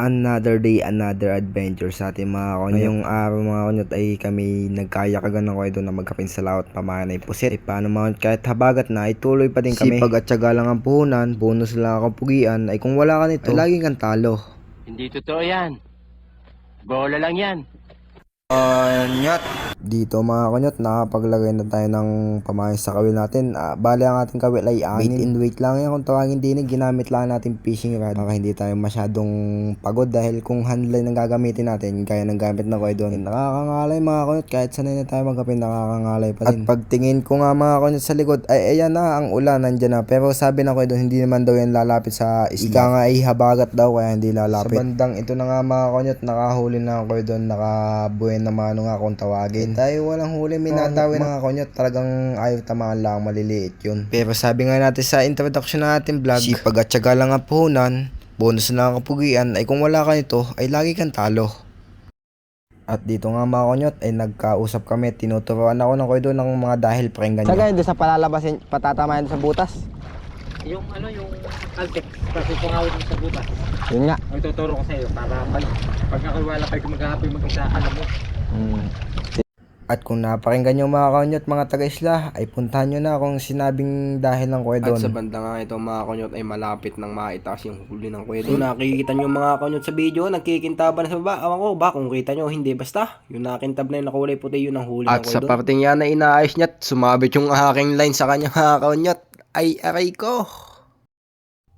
Another day, another adventure sa ating mga konyot. Ngayong araw mga konyot ay kami nagkayakagan ng kwedo na magkapin sa lawat pamahan ay pusit. Eh, paano mga konyot, kahit habagat na ay tuloy pa din kami. Sipag at syaga lang ang puhunan, bonus lang ang kapugian, ay kung wala ka nito, ay laging kang talo. Hindi totoo yan. Bola lang yan. Konyot! Dito mga konyot, nakapaglagay na tayo ng pamayos sa kawil natin. Ah, bali ang ating kawil ay angin. Weight and weight lang yan kung tawagin din. Ginamit lang natin fishing rod. Baka hindi tayo masyadong pagod dahil kung handle ang gagamitin natin, kaya ng gamit na ko doon. Nakakangalay mga konyot, kahit sanay na tayo magkapin, nakakangalay pa din. At pagtingin ko nga mga konyot sa likod, ay ayan na, ang ulan nandyan na. Pero sabi na ko doon, hindi naman daw yan lalapit sa. Ika nga ay habagat daw, kaya hindi lalapit. Sa bandang ito na nga mga konyot, nakahuli na ako doon, nakabuhen na mano nga kung tawagin. Tayo walang huli, minatawin mga konyot, talagang ayaw tamaan lang, maliliit yun. Pero sabi nga natin sa introduction ng ating vlog, sipag at syaga lang ang puhunan, bonus na ang kapugian, ay kung wala ka nito, ay lagi kang talo. At dito nga mga konyot, ay nagkausap kami, tinuturuan ako ng koy ng mga dahil pakinggan nyo. Saka hindi sa palalabasin, patatamayan sa butas. Yung ano, yung Altex, kasi pangawit mo sa butas. Yun nga. May tuturo ko sa iyo para pag, pag nakawala kayo maghahapoy mag-isa, alam mo. Mm. At kung napakinggan nyo mga konyot, mga taga-isla, ay puntahan nyo na kung sinabing dahil ng kwedon. At sa banda nga ito mga konyot ay malapit nang maitaas yung huli ng kwedo. Kung nakikita nyo mga konyot sa video, nagkikintaban na sa baba. Awan ko ba kung kita nyo, hindi basta. Yung nakintab na yung nakulay puti, yun ang huli At ng sa kwedo. parting yan na inaayos niya, sumabit yung aking line sa kanya mga kaunyat. Ay, aray ko.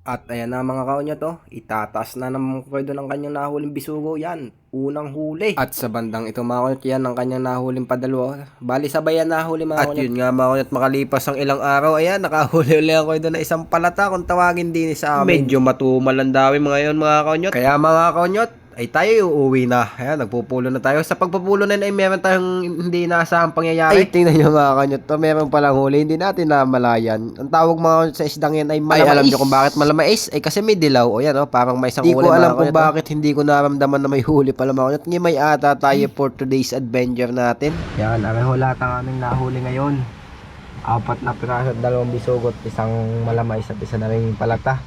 At ayan na mga konyot oh, itataas na ng kwedo ng kanyang nahuling bisugo yan. Unang huli. At sa bandang ito mga konyot, yan ang kanyang nahuling padalwa. Bali sabay yan nahuli mga At konyot. yun nga mga kaunyat, makalipas ang ilang araw, ayan, nakahuli ulit ako doon na isang palata kung tawagin din sa amin. Medyo matumal ang dami mga yun mga kaunyat. Kaya mga kaunyat, ay tayo uuwi na. Ayan, nagpupulo na tayo. Sa pagpupulo na ay meron tayong hindi inaasahang pangyayari. Ay, tingnan nyo mga kaunyat, to, meron palang huli, hindi natin namalayan. Ang tawag mga sa isdang yan ay malamais. Ay, alam nyo kung bakit malamais? Ay, kasi may dilaw. O yan, oh, parang may isang huli ko mga alam kung bakit hindi ko naramdaman na may huli pala mga kaunyat. Ngayon may ata tayo for today's adventure natin. Yan, areho lahat ang aming nahuli ngayon. Apat na piraso dalawang bisugot, isang malamay at isa na rin palata.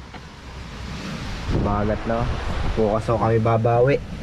Bagat na. Bukas o kami babawi.